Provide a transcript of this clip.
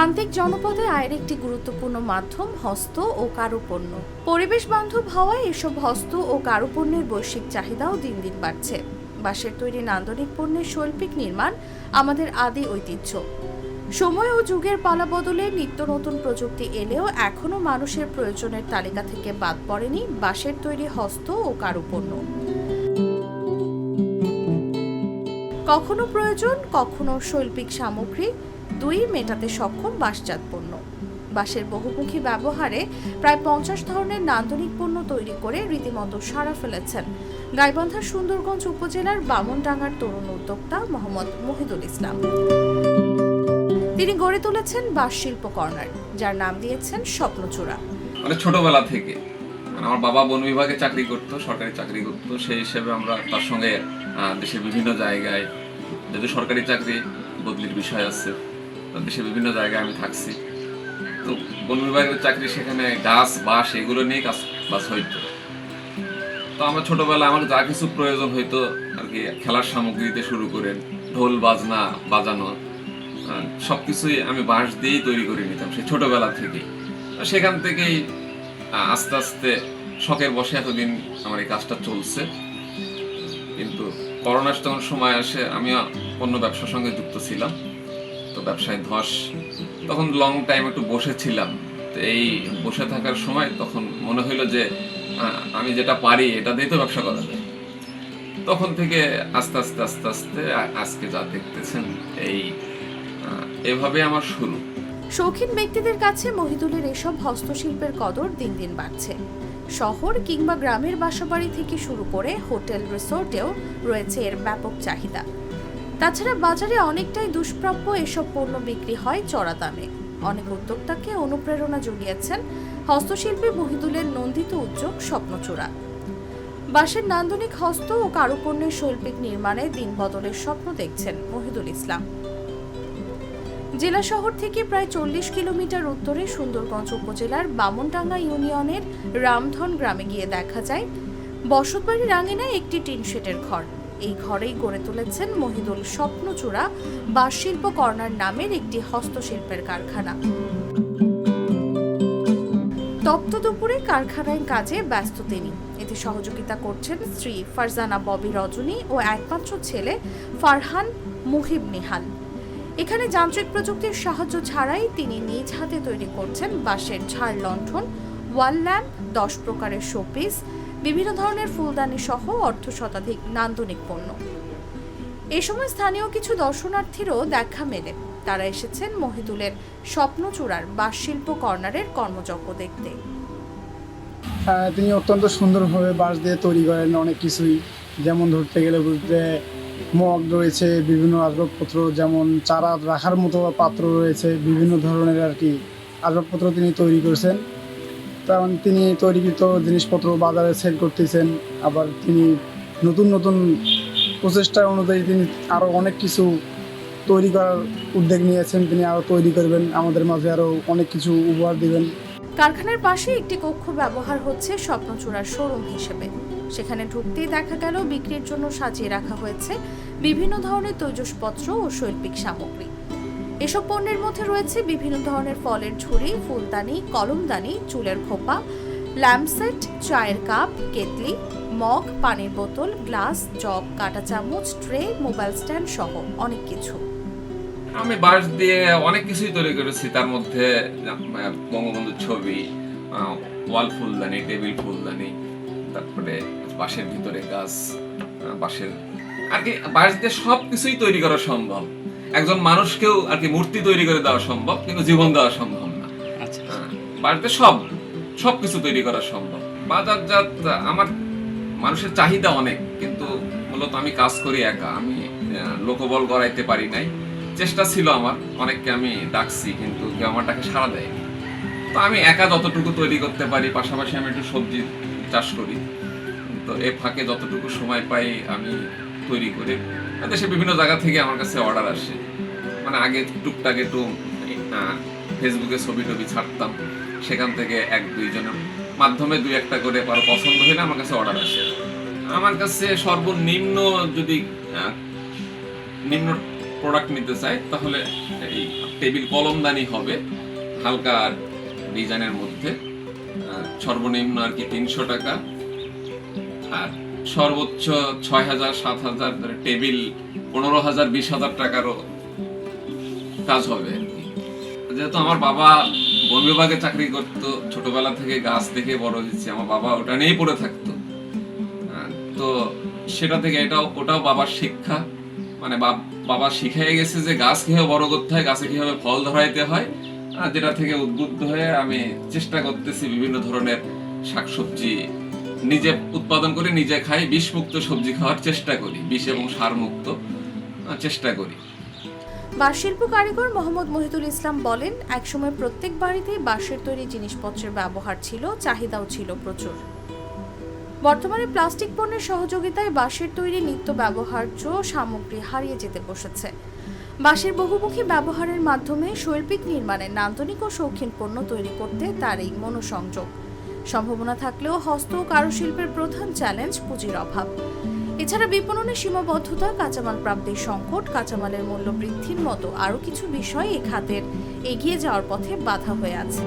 প্রান্তিক জনপদে আয়ের একটি গুরুত্বপূর্ণ মাধ্যম হস্ত ও কারুপণ্য। পরিবেশ বান্ধব হওয়ায় এসব হস্ত ও কারুপণ্যের বৈশ্বিক চাহিদাও দিন দিন বাড়ছে। বাঁশের তৈরি নান্দনিক পণ্যের শৈল্পিক নির্মাণ আমাদের আদি ঐতিহ্য। সময় ও যুগের পালা বদলে নিত্য নতুন প্রযুক্তি এলেও এখনও মানুষের প্রয়োজনের তালিকা থেকে বাদ পড়েনি বাঁশের তৈরি হস্ত ও কারুপণ্য। কখনো প্রয়োজন, কখনো শৈল্পিক সামগ্রী দুই মেটাতে সক্ষম বাঁশজাত পণ্য। বাঁশের বহুমুখী ব্যবহারে প্রায় পঞ্চাশ ধরনের নান্দনিক পণ্য তৈরি করে রীতিমতো সাড়া ফেলেছেন গাইবান্ধার সুন্দরগঞ্জ উপজেলার বামনডাঙ্গার তরুণ উদ্যোক্তা মোহাম্মদ মহিদুল ইসলাম। তিনি গড়ে তুলেছেন বাঁশ শিল্প কর্নার, যার নাম দিয়েছেন স্বপ্নচূড়া। মানে ছোটবেলা থেকে। মানে আমার বাবা বন বিভাগে চাকরি করতো, সরকারি চাকরি করতো, সেই হিসেবে আমরা তার সঙ্গে দেশের বিভিন্ন জায়গায় যদি সরকারি চাকরি বদলির বিষয় আছে দেশের বিভিন্ন জায়গায় আমি থাকছি। তো বন বিভাগের চাকরি সেখানে গাছ বাঁশ এগুলো নিয়ে কাজ বাস হইতো। তো আমার ছোটবেলায় আমার যা কিছু প্রয়োজন হইতো আর কি খেলার সামগ্রীতে শুরু করে ঢোল বাজনা বাজানো আহ, সবকিছুই আমি বাঁশ দিয়েই তৈরি করে নিতাম সেই ছোটবেলা থেকেই। সেখান থেকেই আস্তে আস্তে শখের বসে এতদিন আমার এই কাজটা চলছে। কিন্তু করোনার যখন সময় আসে আমি অন্য ব্যবসার সঙ্গে যুক্ত ছিলাম। ব্যবসায় ধস। তখন লং টাইম একটু বসেছিলাম। তো এই বসে থাকার সময় তখন মনে হইল যে আমি যেটা পারি এটা দিয়ে তো ব্যবসা করা যায়। তখন থেকে আস্তে আস্তে আস্তে আস্তে আজকে যা দেখতেছেন এই এভাবে আমার শুরু। শৌখিন ব্যক্তিদের কাছে মহিদুলের এসব হস্তশিল্পের কদর দিন দিন বাড়ছে। শহর কিংবা গ্রামের বাসাবাড়ি থেকে শুরু করে হোটেল, রিসোর্টেও রয়েছে এর ব্যাপক চাহিদা। তাছাড়া বাজারে অনেকটাই দুষ্প্রাপ্য এসব পণ্য বিক্রি হয় চড়া দামে। অনেক উদ্যোক্তাকে অনুপ্রেরণা জুগিয়েছেন হস্তশিল্পী মহিদুলের নন্দিত উদ্যোগ স্বপ্নচূড়া। বাঁশের নান্দনিক হস্ত ও কারুপণ্যের শৈল্পিক নির্মাণে দিন বদলের স্বপ্ন দেখছেন মহিদুল ইসলাম। জেলা শহর থেকে প্রায় চল্লিশ কিলোমিটার উত্তরে সুন্দরগঞ্জ উপজেলার বামনডাঙ্গা ইউনিয়নের রামধন গ্রামে গিয়ে দেখা যায় বসতবাড়ির আঙিনায় একটি টিন শেডের ঘর। এই ঘরেই গড়ে তুলেছেন মহিদুল স্বপ্নচূড়া বা শিল্প কর্নার নামের একটি হস্তশিল্পের কারখানা। তপ্ত দুপুরে কারখানায় কাজে ব্যস্ত তিনি। এতে সহযোগিতা করছেন স্ত্রী ফারজানা ববি রজনী ও একমাত্র ছেলে ফারহান মুহিব নিহাল। এখানে যান্ত্রিক প্রযুক্তির সাহায্য ছাড়াই তিনি নিজ হাতে তৈরি করছেন বাঁশের ঝাড় লণ্ঠন, ওয়াল ল্যাম্প, দশ প্রকারের শোপিস বিভিন্ন ধরনের ফুলদানি সহ অর্ধ শতাধিক নান্দনিক পণ্য। এ সময় স্থানীয় কিছু দর্শনার্থীরও দেখা মেলে। তারা এসেছেন মহিদুলের স্বপ্নচূড়ার বাঁশ শিল্প কর্নারের কর্মযজ্ঞ দেখতে। হ্যাঁ, তিনি অত্যন্ত সুন্দরভাবে বাঁশ দিয়ে তৈরি করেন অনেক কিছুই। যেমন ধরতে গেলে বলতে মগ রয়েছে বিভিন্ন আসবাবপত্র যেমন চারা রাখার মতো পাত্র রয়েছে বিভিন্ন ধরনের আর কি আসবাবপত্র তিনি তৈরি করেছেন। তেমন তিনি তৈরিকৃত জিনিসপত্র বাজারে সেল করতেছেন, আবার তিনি নতুন নতুন প্রচেষ্টা অনুযায়ী তিনি আরও অনেক কিছু তৈরি করার উদ্যোগ নিয়েছেন, তিনি আরও তৈরি করবেন, আমাদের মাঝে আরও অনেক কিছু উপহার দিবেন। কারখানার পাশে একটি কক্ষ ব্যবহার হচ্ছে স্বপ্নচূড়ার শোরুম হিসেবে। সেখানে ঢুকতেই দেখা গেল বিক্রির জন্য সাজিয়ে রাখা হয়েছে বিভিন্ন ধরনের তৈজসপত্র ও শৈল্পিক সামগ্রী। এসব পণ্যের মধ্যে রয়েছে বিভিন্ন ধরনের ফলের ঝুড়ি, ফুলদানি, কলমদানি, চুলের খোপা, ল্যাম্পসেট, চায়ের কাপ কেতলি মগ, পানির বোতল, গ্লাস, জগ, কাঁটা চামচ, ট্রে, মোবাইল স্ট্যান্ড সহ অনেক কিছু। আমি বাঁশ দিয়ে অনেক কিছুই তৈরি করেছি। তার মধ্যে বঙ্গবন্ধুর ছবি ওয়াল ফুলদানি, টেবিল ফুলদানি, তারপরে বাঁশের ভিতরে গাছ বাঁশের আর কি, বাঁশ দিয়ে সব কিছুই তৈরি করা সম্ভব। একজন মানুষকেও আর কি মূর্তি তৈরি করে দেওয়া সম্ভব কিন্তু জীবন দেওয়া সম্ভব না। আচ্ছা। হ্যাঁ, বাড়িতে সব সব কিছু তৈরি করা সম্ভব। বাজারজাত আমার মানুষের চাহিদা অনেক কিন্তু মূলত আমি কাজ করি একা। আমি লোকবল গড়াইতে পারি নাই। চেষ্টা ছিল আমার অনেককে আমি ডাকছি কিন্তু কেউ আমার ডাকে সাড়া দেয়নি। তো আমি একা যতটুকু তৈরি করতে পারি পাশাপাশি আমি একটু সবজি চাষ করি। তো এ ফাঁকে যতটুকু সময় পাই আমি তৈরি করে। দেশে বিভিন্ন জায়গা থেকে আমার কাছে অর্ডার আসে। মানে আগে টুকটাক একটু ফেসবুকে ছবি টবি ছাড়তাম। সেখান থেকে এক, দুইজনের মাধ্যমে দুই একটা করে কারও পছন্দ হলে আমার কাছে অর্ডার আসে। আমার কাছে সর্বনিম্ন যদি নিম্ন প্রোডাক্ট নিতে চাই তাহলে এই টেবিল কলমদানি হবে। হালকা ডিজাইনের মধ্যে সর্বনিম্ন আর কি তিনশো টাকা। আর সর্বোচ্চ ছয় হাজার সাত হাজার টেবিল পনেরো হাজার বিশ হাজার টাকারও কাজ হবে যেহেতু আমার বাবা বন বিভাগে চাকরি করতো, ছোটবেলা থেকে গাছ দেখে বড় হয়েছে, আমার বাবা ওটা নিয়েই পড়ে থাকতো। তো সেটা থেকে এটাও, ওটাও বাবার শিক্ষা। মানে বাব- শিখিয়ে গেছে যে গাছ কীভাবে বড় করতে হয়, গাছে কীভাবে ফল ধরাইতে হয় যেটা থেকে উদ্বুদ্ধ হয়ে আমি চেষ্টা করতেছি বিভিন্ন ধরনের শাকসবজি নিজে উৎপাদন করে, নিজে খাই, বিষমুক্ত সবজি খাওয়ার চেষ্টা করি, বিষ এবং সার মুক্ত চেষ্টা করি। বাঁশশিল্প কারিগর মোহাম্মদ মহিদুল ইসলাম বলেন, একসময় প্রত্যেক বাড়িতেই বাঁশের তৈরি জিনিসপত্রের ব্যবহার ছিল, চাহিদাও ছিল প্রচুর। বর্তমানে প্লাস্টিক পণ্যের সহযোগিতায় বাঁশের তৈরি নিত্য ব্যবহার্য সামগ্রী হারিয়ে যেতে বসেছে। বাঁশের বহুমুখী ব্যবহারের মাধ্যমে শৈল্পিক নির্মাণের নান্দনিক ও শৌখিন পণ্য তৈরি করতে তার এই মনোসংযোগ। সম্ভাবনা থাকলেও হস্ত ও কারুশিল্পের প্রধান চ্যালেঞ্জ পুঁজির অভাব। এছাড়া বিপণনের সীমাবদ্ধতা, কাঁচামাল প্রাপ্তির সংকট, কাঁচামালের মূল্য বৃদ্ধির মতো আরও কিছু বিষয় এ খাতের এগিয়ে যাওয়ার পথে বাধা হয়ে আছে।